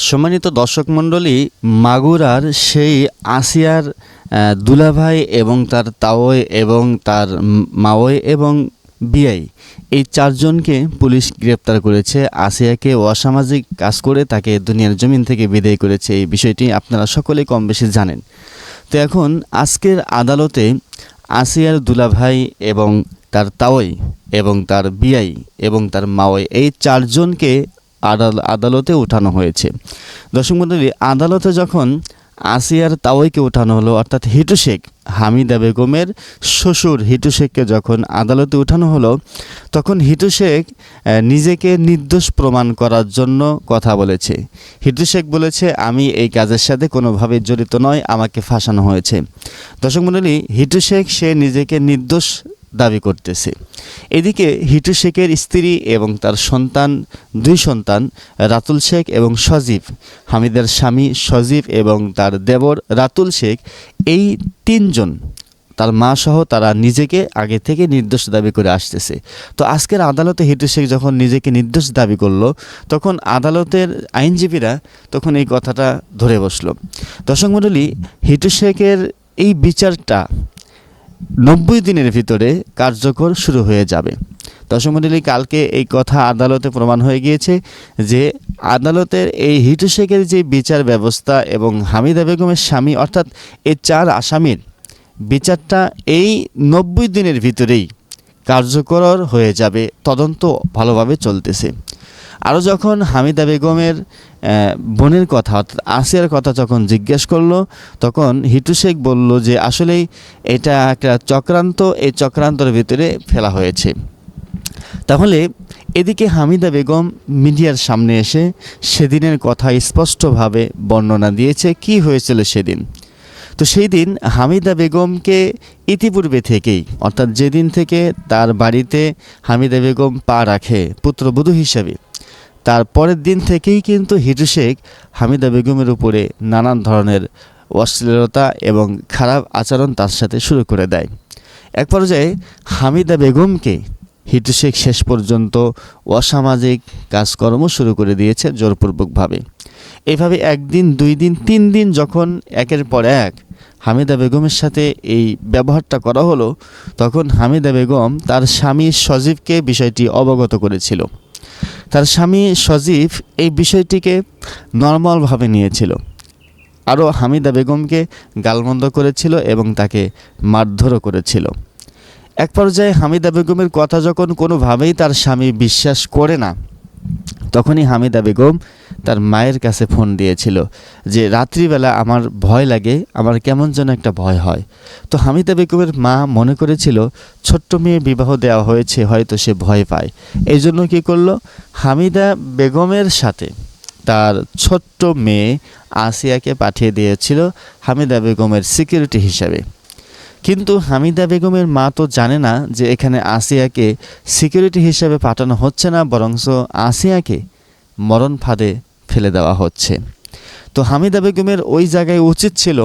সম্মানিত দর্শক মণ্ডলী, মাগুরার সেই আসিয়ার দুলাভাই এবং তার তাওয় এবং তার মাওয় এবং বিআই, এই চারজনকে পুলিশ গ্রেপ্তার করেছে। আসিয়াকে অসামাজিক কাজ করে তাকে দুনিয়ার জমিন থেকে বিদায় করেছে। এই বিষয়টি আপনারা সকলেই কম বেশি জানেন। তো এখন আজকের আদালতে আসিয়ার দুলাভাই এবং তার তাওই এবং তার বিআই এবং তার মাওই এই চারজনকে আদালতে উঠানো হয়েছে। দর্শক মণ্ডলী আদালতে যখন আসিয়ার তাওয়াইকে উঠানো হলো, অর্থাৎ হিটু শেখ, হামিদা বেগমের শ্বশুর হিটু শেখকে যখন আদালতে উঠানো হলো, তখন হিটু শেখ নিজেকে নির্দোষ প্রমাণ করার জন্য কথা বলেছে। হিটু শেখ বলেছে, আমি এই কাজের সাথে কোনোভাবে জড়িত নয়, আমাকে ফাঁসানো হয়েছে। দর্শক মণ্ডলী হিটু শেখ, সে নিজেকে নির্দোষ দাবি করতেছে। এদিকে হিটু শেখের স্ত্রী এবং তার সন্তান, দুই সন্তান, রাতুল শেখ এবং সজীব। হামিদের স্বামী সজীব এবং তার দেবর রাতুল শেখ, এই তিনজন তার মা সহ তারা নিজেকে আগে থেকে নির্দোষ দাবি করে আসতেছে। তো আজকের আদালতে হিটু শেখ যখন নিজেকে নির্দোষ দাবি করল, তখন আদালতের আইনজীবীরা তখন এই কথাটা ধরে বসল। দর্শক মণ্ডলী, হিটু শেখের এই বিচারটা নব্বই দিনের ভিতরে কার্যকর শুরু হয়ে যাবে। দর্শক মণ্ডলী কালকে এই কথা আদালতে প্রমাণ হয়ে গিয়েছে যে আদালতের এই হিটু শেখের যে বিচার ব্যবস্থা এবং হামিদা বেগমের স্বামী, অর্থাৎ এই চার আসামির বিচারটা এই নব্বই দিনের ভিতরেই কার্যকর হয়ে যাবে, তদন্ত ভালোভাবে চলতেছে। আরও যখন হামিদা বেগমের বোনের কথা, অর্থাৎ আসিয়ার কথা যখন জিজ্ঞেস করল, তখন হিটু শেখ বলল যে, আসলেই এটা একটা চক্রান্ত, এই চক্রান্তর ভিতরে ফেলা হয়েছে। তাহলে এদিকে হামিদা বেগম মিডিয়ার সামনে এসে সেদিনের কথা স্পষ্টভাবে বর্ণনা দিয়েছে কি হয়েছিল সেদিন। তো সেই দিন হামিদা বেগমকে ইতিপূর্বে থেকেই, অর্থাৎ যেদিন থেকে তার বাড়িতে হামিদা বেগম পা রাখে, পুত্রবধূ হিসেবে তার পরের দিন থেকেই কিন্তু হিটু শেখ, হামিদা বেগমের উপরে নানান ধরনের অশ্লীলতা এবং খারাপ আচরণ তার সাথে শুরু করে দেয়। এক পর্যায়ে হামিদা বেগমকে হিটু শেখ শেষ পর্যন্ত অসামাজিক কাজকর্ম শুরু করে দিয়েছে জোরপূর্বকভাবে। এইভাবে একদিন, দুই দিন, তিন দিন যখন একের পর এক হামিদা বেগমের সাথে এই ব্যবহারটা করা হলো, তখন হামিদা বেগম তার স্বামী সজীবকে বিষয়টি অবগত করেছিল। তার স্বামী সজীব এই বিষয়টিকে নর্মালভাবে নিয়েছিল। আরও হামিদা বেগমকে গালমন্দ করেছিল এবং তাকে মারধরও করেছিল। এক পর্যায়ে হামিদা বেগমের কথা যখন কোনোভাবেই তার স্বামী বিশ্বাস করে না তখনই হামিদা বেগম তার মায়ের কাছে ফোন দিয়েছিল যে, রাত্রিবেলা আমার ভয় লাগে, আমার কেমন যেন একটা ভয় হয়। তো হামিদা বেগমের মা মনে করেছিল, ছোট্ট মেয়ে বিবাহ দেওয়া হয়েছে, হয়তো সে ভয় পায়। এই জন্য কী করল? হামিদা বেগমের সাথে তার ছোট্ট মেয়ে আসিয়াকে পাঠিয়ে দিয়েছিল হামিদা বেগমের সিকিউরিটি হিসাবে। কিন্তু হামিদা বেগমের মা তো জানে না যে এখানে আসিয়াকে সিকিউরিটি হিসাবে পাঠানো হচ্ছে না বরঞ্চ আসিয়াকে মরণ ফাঁদে ফেলে দেওয়া হচ্ছে। তো হামিদা বেগমের ওই জায়গায় উচিত ছিল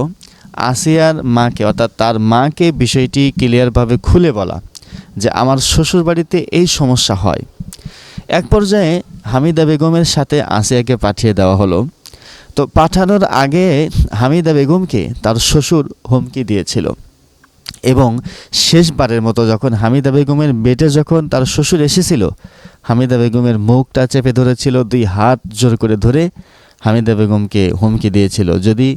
আসিয়ার মাকে, অর্থাৎ তার মাকে বিষয়টি ক্লিয়ারভাবে খুলে বলা যে আমার শ্বশুর বাড়িতে এই সমস্যা হয়। এক পর্যায়ে হামিদা বেগমের সাথে আসিয়াকে পাঠিয়ে দেওয়া হলো। তো পাঠানোর আগে হামিদা বেগমকে তার শ্বশুর হুমকি দিয়েছিল। এবং শেষবারের মতো যখন হামিদা বেগমের বেটে যখন তার শ্বশুর এসেছিল, হামিদা বেগমের মুখটা চেপে ধরেছিল, দুই হাত জোর করে ধরে হামিদা বেগমকে হুমকি দিয়েছিল, যদি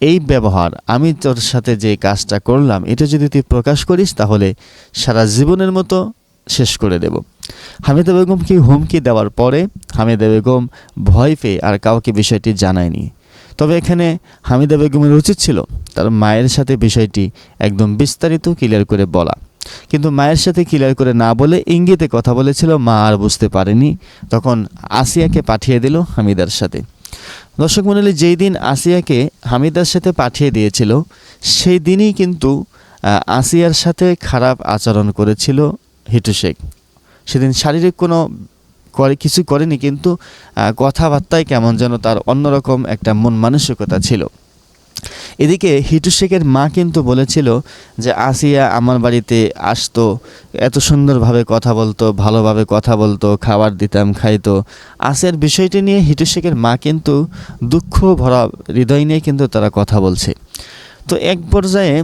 এই ব্যবহার, আমি তোর সাথে যে কাজটা করলাম, এটা যদি তুই প্রকাশ করিস, তাহলে সারা জীবনের মতো শেষ করে দেব। হামিদা বেগমকে হুমকি দেওয়ার পরে হামিদা বেগম ভয় পেয়ে আর কাউকে বিষয়টি জানায়নি। তবে এখানে হামিদা বেগমের উচিত ছিল তার মায়ের সাথে বিষয়টি একদম বিস্তারিত ক্লিয়ার করে বলা। কিন্তু মায়ের সাথে ক্লিয়ার করে না বলে ইঙ্গিতে কথা বলেছিল, মা আর বুঝতে পারেনি। তখন আসিয়াকে পাঠিয়ে দিল হামিদার সাথে। দর্শক মণ্ডলী, যেই দিন আসিয়াকে হামিদার সাথে পাঠিয়ে দিয়েছিল, সেই দিনই কিন্তু আসিয়ার সাথে খারাপ আচরণ করেছিল হিটু শেখ। সেদিন শারীরিক কোনো করে, কিছু করেনি, কিন্তু কথাবার্তায় কেমন যেন তার অন্যরকম একটা মন মানসিকতা ছিল। এদিকে হিটু শেখের মা কিন্তু বলেছিল যে, আসিয়া আমার বাড়িতে আসতো, এত সুন্দরভাবে কথা বলতো, ভালোভাবে কথা বলতো, খাবার দিতাম, খাইতো। আসিয়ার বিষয়টি নিয়ে হিটু শেখের মা কিন্তু দুঃখ ভরা হৃদয় নিয়ে কিন্তু তারা কথা বলছে। তো এক পর্যায়ে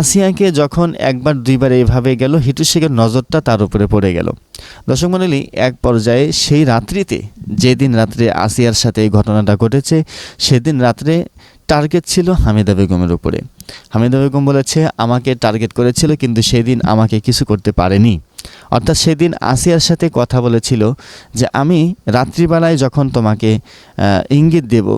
আসিয়াকে যখন একবার দুইবার এইভাবে গেল, হিটু শেখের নজরটা তার উপরে পড়ে গেল। দর্শক মণ্ডলী, এক পর্যায়ে সেই রাত্রিতে, যেদিন রাত্রে আসিয়ার সাথে এই ঘটনাটা ঘটেছে, সেদিন রাত্রে টার্গেট ছিল হামিদা বেগমের উপরে। হামিদা বেগম বলেছে, আমাকে টার্গেট করেছিল, কিন্তু সেদিন আমাকে কিছু করতে পারেনি। অর্থাৎ সেদিন আসিয়ার সাথে কথা বলেছিল যে, আমি রাত্রিবেলায় যখন তোমাকে ইঙ্গিত দেব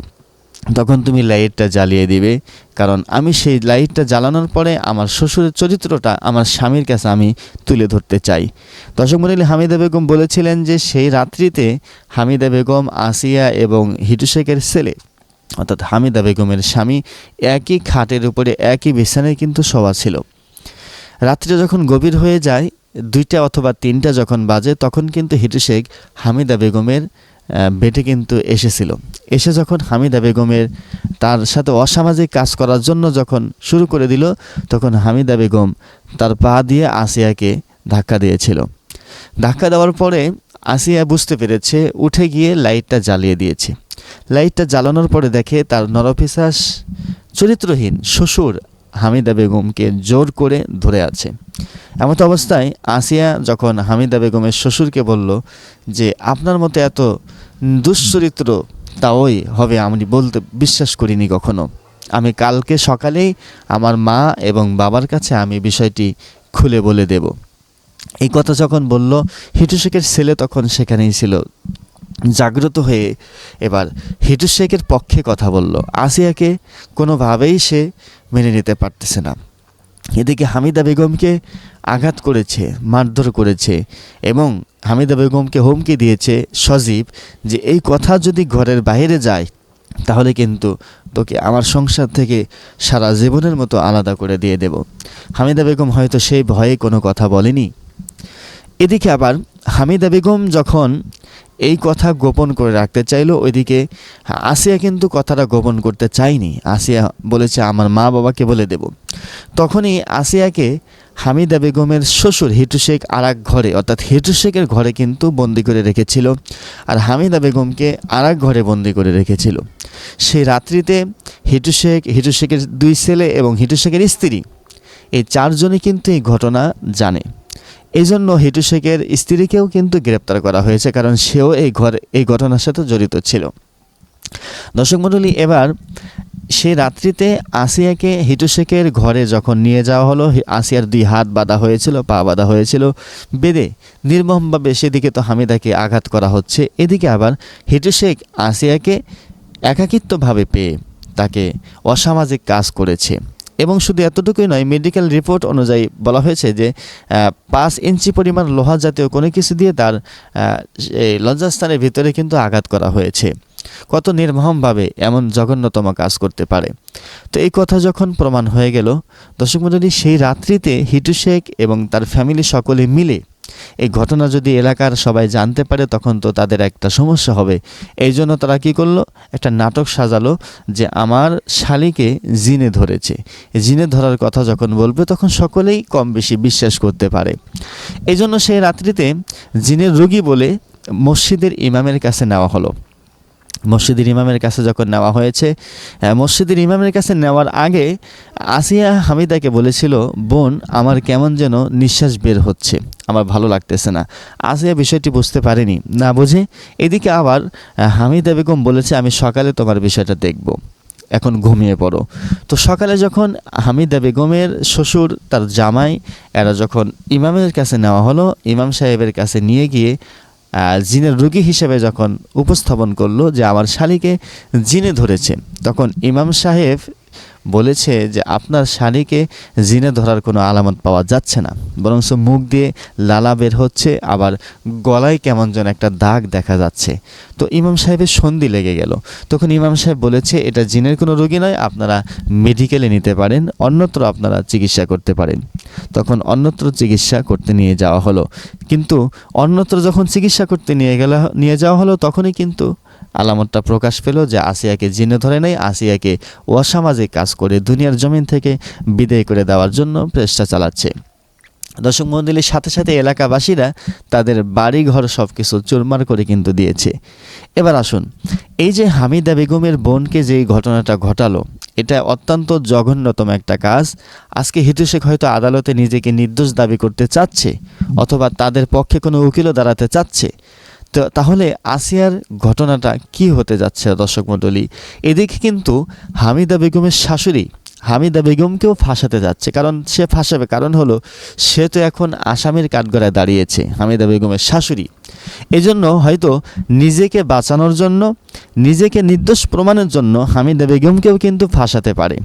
তখন তুমি লাইটটা জ্বালিয়ে দিবে। কারণ আমি সেই লাইটটা জ্বালানোর পরে আমার শ্বশুরের চরিত্রটা আমার স্বামীর কাছে আমি তুলে ধরতে চাই। দর্শক মন্ডলী, হামিদা বেগম বলেছিলেন যে সেই রাত্রিতে হামিদা বেগম, আসিয়া এবং হিটু শেখের ছেলে, অর্থাৎ হামিদা বেগমের স্বামী, একই খাটের উপরে, একই বিছানায় কিন্তু শোয়া ছিল। রাত্রে যখন গভীর হয়ে যায়, দুইটা অথবা তিনটা যখন বাজে, তখন কিন্তু হিটু শেখ হামিদা বেগমের বেডে কিন্তু এসেছিল। এসে যখন হামিদা বেগমের তার সাথে অসামাজিক কাজ করার জন্য যখন শুরু করে দিল, তখন হামিদা বেগম তার পা দিয়ে আসিয়াকে ধাক্কা দিয়েছিল। ধাক্কা দেওয়ার পরে আসিয়া বুঝতে পেরেছে, উঠে গিয়ে লাইটটা জ্বালিয়ে দিয়েছে। লাইটটা জ্বালানোর পরে দেখে তার নরপিসাস চরিত্রহীন শ্বশুর হামিদা বেগমকে জোর করে ধরে আছে। এমত অবস্থায় আসিয়া যখন হামিদা বেগমের শ্বশুরকে বলল যে, আপনার মতো এত দুশ্চরিত্র, তাওই হবে আমি বলতে বিশ্বাস করিনি কখনো। আমি কালকে সকালেই আমার মা এবং বাবার কাছে আমি বিষয়টি খুলে বলে দেব। এই কথা যখন বলল হিটু শেখের ছেলে তখন সেখানেই ছিল। জাগ্রত হয়ে এবার হিটু শেখের পক্ষে কথা বলল। আসিয়াকে কোনোভাবেই সে মেনে নিতে পারতেছে না। এদিকে হামিদা বেগমকে আঘাত করেছে, মারধর করেছে এবং হামিদা বেগমকে হুমকি দিয়েছে সজীব যে এই কথা যদি ঘরের বাইরে যায়, তাহলে কিন্তু তোকে আমার সংসার থেকে সারা জীবনের মতো আলাদা করে দিয়ে দেব। হামিদা বেগম হয়তো সেই ভয়ে কোনো কথা বলেনি। এদিকে আবার হামিদা বেগম যখন এই কথা গোপন করে রাখতে চাইলো। ওইদিকে আসিয়া কিন্তু কথাটা গোপন করতে চায়নি আসিয়া বলেছে, আমার মা বাবাকে বলে দেব। তখনই আসিয়াকে হামিদা বেগমের শ্বশুর হিটু শেখ আর এক ঘরে, অর্থাৎ হিটু শেখের ঘরে কিন্তু বন্দি করে রেখেছিল আর হামিদা বেগমকে আর এক ঘরে বন্দি করে রেখেছিল। সেই রাত্রিতে হিটু শেখ, হিটু শেখের দুই ছেলে এবং হিটু শেখের স্ত্রী, এই চারজনই কিন্তু এই ঘটনা জানে। এই জন্য হিটু শেখের স্ত্রীকেও কিন্তু গ্রেপ্তার করা হয়েছে, কারণ সেও এই ঘর, এই ঘটনার সাথে জড়িত ছিল। দর্শক মণ্ডলী, এবার সে রাত্রিতে আসিয়াকে হিটু শেখের ঘরে যখন নিয়ে যাওয়া হলো আসিয়ার দুই হাত বাঁধা হয়েছিল, পা বাঁধা হয়েছিল, বেদে নির্মমভাবে সেদিকে তো হামিদাকে আঘাত করা হচ্ছে। এদিকে আবার হিটু শেখ আসিয়াকে একাকিত্বভাবে পেয়ে তাকে অসামাজিক কাজ করেছে। এবং শুধু এতটুকুই নয় মেডিকেল রিপোর্ট অনুযায়ী বলা হয়েছে যে পাঁচ ইঞ্চি পরিমাণ লোহা জাতীয় কোনো কিছু দিয়ে তার এই লজ্জাস্থানের ভিতরে কিন্তু আঘাত করা হয়েছে। কত নির্মমভাবে এমন জঘন্যতম কাজ করতে পারে। তো এই কথা যখন প্রমাণ হয়ে গেল, দর্শক মন্ডলী সেই রাত্রিতে হিটু শেখ এবং তার ফ্যামিলি সকলে মিলে এই ঘটনা যদি এলাকার সবাই জানতে পারে, তখন তো তাদের একটা সমস্যা হবে। এই জন্য তারা কী করল? একটা নাটক সাজালো যে আমার শালিকে জিনে ধরেছে। জিনে ধরার কথা যখন বলবে, তখন সকলেই কম বেশি বিশ্বাস করতে পারে। এই জন্য সেই রাত্রিতে জিনের রোগী বলে মসজিদের ইমামের কাছে নেওয়া হলো। মসজিদের ইমামের কাছে যখন নেওয়া হয়েছে মসজিদের ইমামের কাছে নেওয়ার আগে আসিয়া হামিদাকে বলেছিল, বোন, আমার কেমন যেন নিঃশ্বাস বের হচ্ছে, আমার ভালো লাগতেছে না। আসিয়া বিষয়টি বুঝতে পারেনি। না বুঝে এদিকে আবার হামিদা বেগম বলেছে, আমি সকালে তোমার বিষয়টা দেখব, এখন ঘুমিয়ে পড়ো। তো সকালে যখন হামিদা বেগমের শ্বশুর, তার জামাই, এরা যখন ইমামের কাছে নেওয়া হলো, ইমাম সাহেবের কাছে নিয়ে গিয়ে জিনের রুগী হিসেবে যখন উপস্থাপন করল যে আমার শালিকে জিনে ধরেছে তখন ইমাম সাহেব বলেছে যে আপনার শালিকে জিনে ধরার কোনো আলামত পাওয়া যাচ্ছে না। বরং মুখ দিয়ে লালা বের হচ্ছে, আবার গলায় কেমন যেন একটা দাগ দেখা যাচ্ছে। তো ইমাম সাহেবের সন্ধি লেগে গেল। তখন ইমাম সাহেব বলেছে, এটা জিনের কোনো রোগী নয়, আপনারা মেডিকেলে নিতে পারেন, অন্যত্র আপনারা চিকিৎসা করতে পারেন। তখন অন্যত্র চিকিৎসা করতে নিয়ে যাওয়া হলো। কিন্তু অন্যত্র যখন চিকিৎসা করতে নিয়ে গেলা, নিয়ে যাওয়া হলো, তখনই কিন্তু আলামতটা প্রকাশ পেল যে আসিয়াকে জিনে ধরে নেই আসিয়াকে অসামাজিক কাজ করে দুনিয়ার জমিন থেকে বিদায় করে দেওয়ার জন্য চেষ্টা চালাচ্ছে। দর্শক মন্ডলীর সাথে সাথে এলাকাবাসীরা তাদের বাড়ি ঘর সব কিছু চুরমার করে কিন্তু দিয়েছে। এবার আসুন, এই যে হামিদা বেগমের বোনকে যে ঘটনাটা ঘটালো, এটা অত্যন্ত জঘন্যতম একটা কাজ। আজকে হিটু শেখ হয়তো আদালতে নিজেকে নির্দোষ দাবি করতে চাচ্ছে, অথবা তাদের পক্ষে কোনো উকিলও দাঁড়াতে চাচ্ছে। তো তাহলে আসিয়ার ঘটনাটা কি হতে যাচ্ছে দর্শক মণ্ডলী? এদিকে কিন্তু হামিদা বেগমের শাশুড়ি হামিদা বেগমকেও ফাঁসাতে যাচ্ছে। কারণ সে ফাঁসাবে, কারণ হলো সে তো এখন আসামির কাঠগড়ায় দাঁড়িয়েছে, হামিদা বেগমের শাশুড়ি। এজন্য হয়তো নিজেকে বাঁচানোর জন্য, নিজেকে নির্দোষ প্রমাণের জন্য হামিদা বেগমকেও কিন্তু ফাঁসাতে পারে।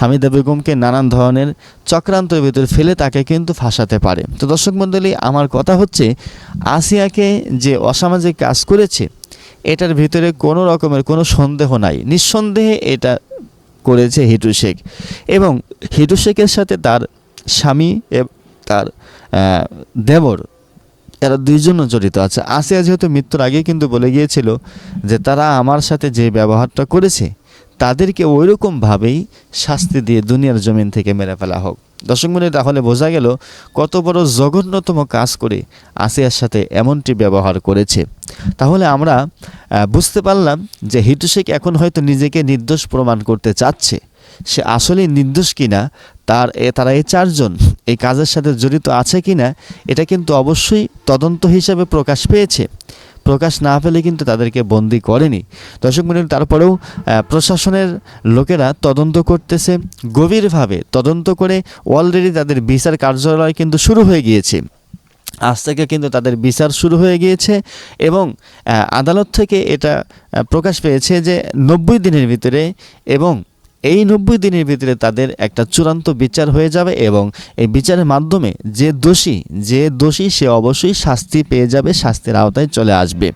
হামিদা বেগমকে নানান ধরনের চক্রান্তের ভিতর ফেলে তাকে কিন্তু ফাঁসাতে পারে। তো দর্শক মণ্ডলী, আমার কথা হচ্ছে, আসিয়াকে যে অসামাজিক কাজ করেছে, এটার ভিতরে কোনো রকমের কোনো সন্দেহ নাই। নিঃসন্দেহে এটা করেছে হিটু শেখ। এবং হিটু শেখের সাথে তার স্বামী তার দেবর, এরা দুইজনও জড়িত আছে। আসিয়া যেহেতু মৃত্যুর আগে কিন্তু বলে গিয়েছিল যে তারা আমার সাথে যে ব্যবহারটা করেছে তাদেরকে ওই রকমভাবেই শাস্তি দিয়ে দুনিয়ার জমিন থেকে মেরে ফেলা হোক। দর্শক মনে তাহলে বোঝা গেল কত বড় জঘন্যতম কাজ করে আসিয়ার সাথে এমনটি ব্যবহার করেছে। তাহলে আমরা বুঝতে পারলাম যে হিটু শেখ এখন হয়তো নিজেকে নির্দোষ প্রমাণ করতে চাচ্ছে। সে আসলেই নির্দোষ কিনা? তার এ, তারা এই চারজন, এই কাজের সাথে জড়িত আছে কিনা? এটা কিন্তু অবশ্যই তদন্ত হিসাবে প্রকাশ পেয়েছে। প্রকাশ না পেলে কিন্তু তাদেরকে বন্দি করেনি। দর্শক মন্ডলী তারপরেও প্রশাসনের লোকেরা তদন্ত করতেছে। গভীরভাবে তদন্ত করে অলরেডি তাদের বিচার কার্যালয় কিন্তু শুরু হয়ে গিয়েছে। আজ থেকে কিন্তু তাদের বিচার শুরু হয়ে গিয়েছে এবং আদালত থেকে এটা প্রকাশ পেয়েছে যে নব্বই দিনের ভিতরে এবং এই নব্বই দিনের ভিতরে তাদের একটা চূড়ান্ত বিচার হয়ে যাবে এবং এই বিচারের মাধ্যমে যে দোষী যে দোষী সে অবশ্যই শাস্তি পেয়ে যাবে, শাস্তির আওতায় চলে আসবে।